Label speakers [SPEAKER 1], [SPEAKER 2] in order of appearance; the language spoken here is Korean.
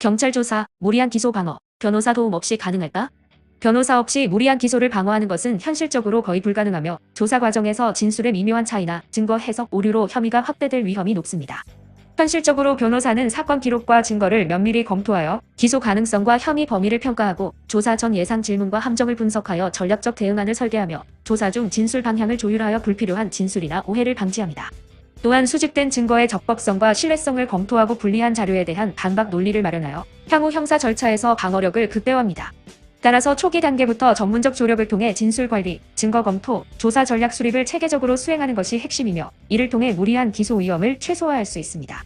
[SPEAKER 1] 경찰 조사, 무리한 기소 방어, 변호사 도움 없이 가능할까? 변호사 없이 무리한 기소를 방어하는 것은 현실적으로 거의 불가능하며 조사 과정에서 진술의 미묘한 차이나 증거 해석 오류로 혐의가 확대될 위험이 높습니다. 현실적으로 변호사는 사건 기록과 증거를 면밀히 검토하여 기소 가능성과 혐의 범위를 평가하고 조사 전 예상 질문과 함정을 분석하여 전략적 대응안을 설계하며 조사 중 진술 방향을 조율하여 불필요한 진술이나 오해를 방지합니다. 또한 수집된 증거의 적법성과 신뢰성을 검토하고 불리한 자료에 대한 반박 논리를 마련하여 향후 형사 절차에서 방어력을 극대화합니다. 따라서 초기 단계부터 전문적 조력을 통해 진술 관리, 증거 검토, 조사 전략 수립을 체계적으로 수행하는 것이 핵심이며 이를 통해 무리한 기소 위험을 최소화할 수 있습니다.